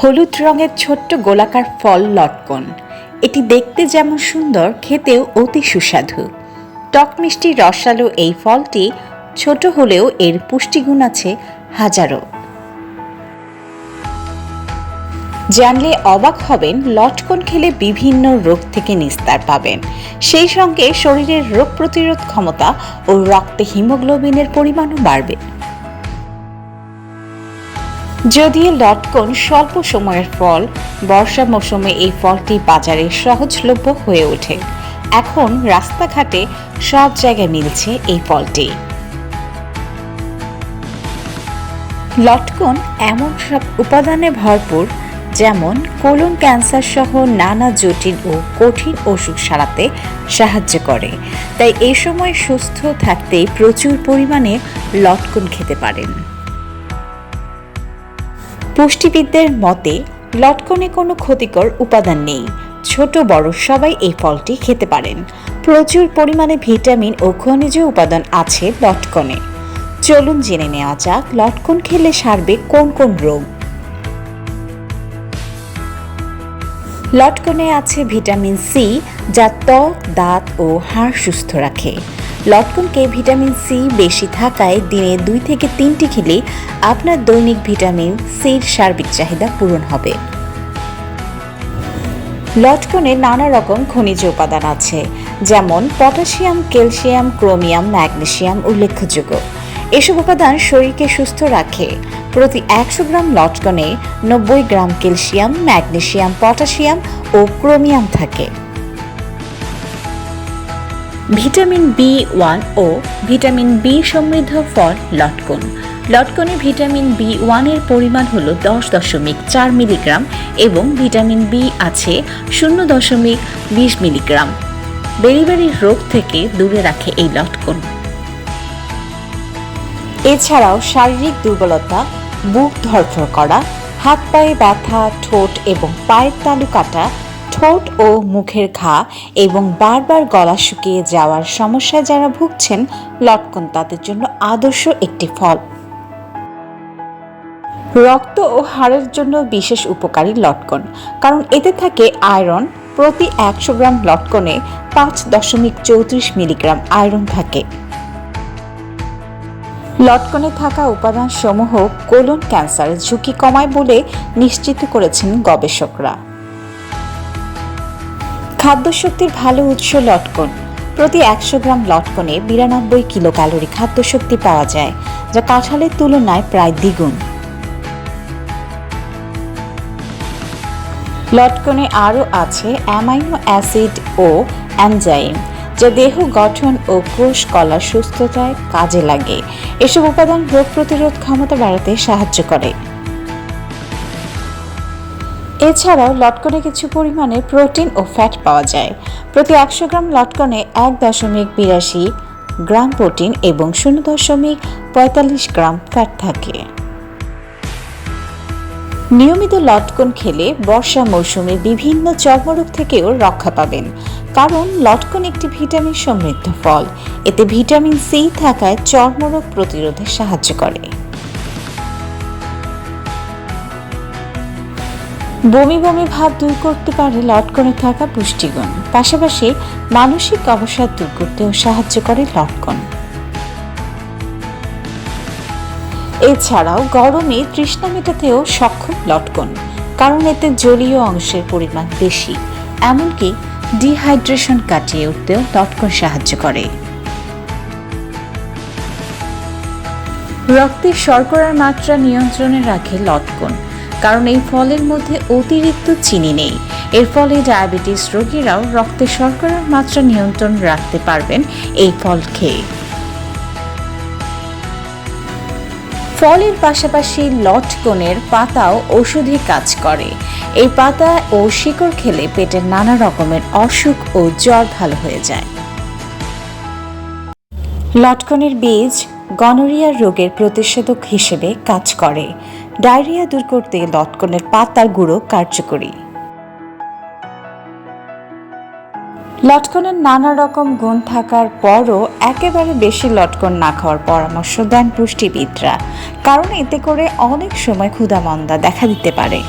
হলুদ রঙের ছোট্ট গোলাকার ফল লটকন। এটি দেখতে যেমন সুন্দর, খেতেও অতি সুস্বাদু। টক মিষ্টি রসালো এই ফলটি ছোট হলেও এর পুষ্টিগুণ আছে হাজারো। জানলে অবাক হবেন, লটকন খেলে বিভিন্ন রোগ থেকে নিস্তার পাবেন। সেই সঙ্গে শরীরের রোগ প্রতিরোধ ক্ষমতা ও রক্তে হিমোগ্লোবিনের পরিমাণও বাড়বে। যদিও লটকন স্বল্প সময়ের ফল, বর্ষা মৌসুমে এই ফলটি বাজারে সহজলভ্য হয়ে ওঠে। এখন রাস্তাঘাটে সব জায়গায় মিলছে এই ফলটি। লটকন এমন সব উপাদানে ভরপুর, যেমন কোলন ক্যান্সার সহ নানা জটিল ও কঠিন অসুখ সারাতে সাহায্য করে। তাই এই সময় সুস্থ থাকতে প্রচুর পরিমাণে লটকন খেতে পারেন। পুষ্টিবিদদের মতে, লটকনে কোনো ক্ষতিকর উপাদান নেই। ছোট, বড় সবাই এই ফলটি খেতে পারেন। প্রচুর পরিমাণে ভিটামিন ও খনিজ উপাদান আছে লটকনে। চলুন জেনে নেওয়া যাক, লটকন খেলে সারবে কোন কোন রোগ। লটকনে আছে ভিটামিন সি, যা ত্বক, দাঁত ও হাড় সুস্থ রাখে। লটকনকে ভিটামিন সি বেশি থাকায় দিনে দুই থেকে তিনটি খেলে আপনার দৈনিক ভিটামিন সির সার্বিক চাহিদা পূরণ হবে। লটকনে নানা রকম খনিজ উপাদান আছে, যেমন পটাশিয়াম, ক্যালসিয়াম, ক্রোমিয়াম, ম্যাগনেসিয়াম উল্লেখযোগ্য। এসব উপাদান শরীরকে সুস্থ রাখে। প্রতি একশো গ্রাম লটকনে নব্বই গ্রাম ক্যালসিয়াম, ম্যাগনেসিয়াম, পটাশিয়াম ও ক্রোমিয়াম থাকে। ভিটামিন বি ওয়ান ও ভিটামিন বি সমৃদ্ধ ফল লটকন। লটকনে ভিটামিন বি ওয়ানের পরিমাণ হল দশ দশমিক চার মিলিগ্রাম এবং ভিটামিন বি আছে শূন্য দশমিক বিশ মিলিগ্রাম। বেরিবেরির রোগ থেকে দূরে রাখে এই লটকন। এছাড়াও শারীরিক দুর্বলতা, বুক ধরফর করা হাত পায়ে ব্যথা, ঠোঁট এবং পায়ের তালু কাটা ঠোঁট ও মুখের ঘা এবং বারবার গলা শুকিয়ে যাওয়ার সমস্যায় যারা ভুগছেন, লটকন তাদের জন্য আদর্শ একটি ফল। রক্ত ও হাড়ের জন্য বিশেষ উপকারী লটকন, কারণ এতে থাকে আয়রন। প্রতি একশো গ্রাম লটকনে পাঁচ দশমিক চৌত্রিশ মিলিগ্রাম আয়রন থাকে। লটকনে থাকা উপাদান সমূহ কোলন ক্যান্সারের ঝুঁকি কমায় বলে নিশ্চিত করেছেন গবেষকরা। খাদ্যশক্তির ভালো উৎস লটকন। প্রতি একশো গ্রাম লটকনে বিরানব্বই কিলো ক্যালোরি খাদ্যশক্তি পাওয়া যায়, যা কাঁঠালের তুলনায় প্রায় দ্বিগুণ। লটকনে আরও আছে অ্যামাইনো অ্যাসিড ও অ্যানজাইম, যা দেহ গঠন ও কোষ কলার সুস্থতায় কাজে লাগে। এসব উপাদান রোগ প্রতিরোধ ক্ষমতা বাড়াতে সাহায্য করে। এছাড়াও লটকনে কিছু পরিমাণে প্রোটিন ও ফ্যাট পাওয়া যায়। প্রতি একশো গ্রাম লটকনে এক দশমিক বিরাশি গ্রাম প্রোটিন এবং শূন্য দশমিক পঁয়তাল্লিশ গ্রাম ফ্যাট থাকে। নিয়মিত লটকন খেলে বর্ষা মৌসুমে বিভিন্ন চর্মরোগ থেকেও রক্ষা পাবেন। কারণ লটকন একটি ভিটামিন সমৃদ্ধ ফল। এতে ভিটামিন সি থাকায় চর্মরোগ প্রতিরোধে সাহায্য করে। বমি বমি ভাব দূর করতে পারে লটকনে থাকা পুষ্টিগুণ। পাশাপাশি মানসিক অবসাদ দূর করতেও সাহায্য করে লটকন। এছাড়াও গরমে তৃষ্ণা মেটাতেও সক্ষম লটকন, কারণ এতে জলীয় অংশের পরিমাণ বেশি, এমনকি ডিহাইড্রেশন কাটিয়ে উঠতেও লটকন সাহায্য করে। রক্তে শর্করার মাত্রা নিয়ন্ত্রণে রাখে লটকন কারণ এই ফলের মধ্যে অতিরিক্ত চিনি নেই। এর ফলে ডায়াবেটিস রোগীরাও রক্তে শর্করার মাত্রা নিয়ন্ত্রণ রাখতে পারবেন এই ফল খেয়ে। ফলের পাশাপাশি লটকনের পাতাও ওষুধি কাজ করে। এই পাতা ও শিকড় খেলে পেটের নানা রকমের অসুখ ও জ্বর ভালো হয়ে যায়। লটকনের বীজ গনোরিয়া রোগের প্রতিষেধক হিসেবে কাজ করে। ডায়রিয়া দূর করতে লটকনের পাতার গুঁড়ো কার্যকরী। লটকনের নানা রকম গুণ থাকার পরও একেবারে বেশি লটকন না খাওয়ার পরামর্শ দেন পুষ্টিবিদরা, কারণ এতে করে অনেক সময় ক্ষুধামন্দা দেখা দিতে পারে।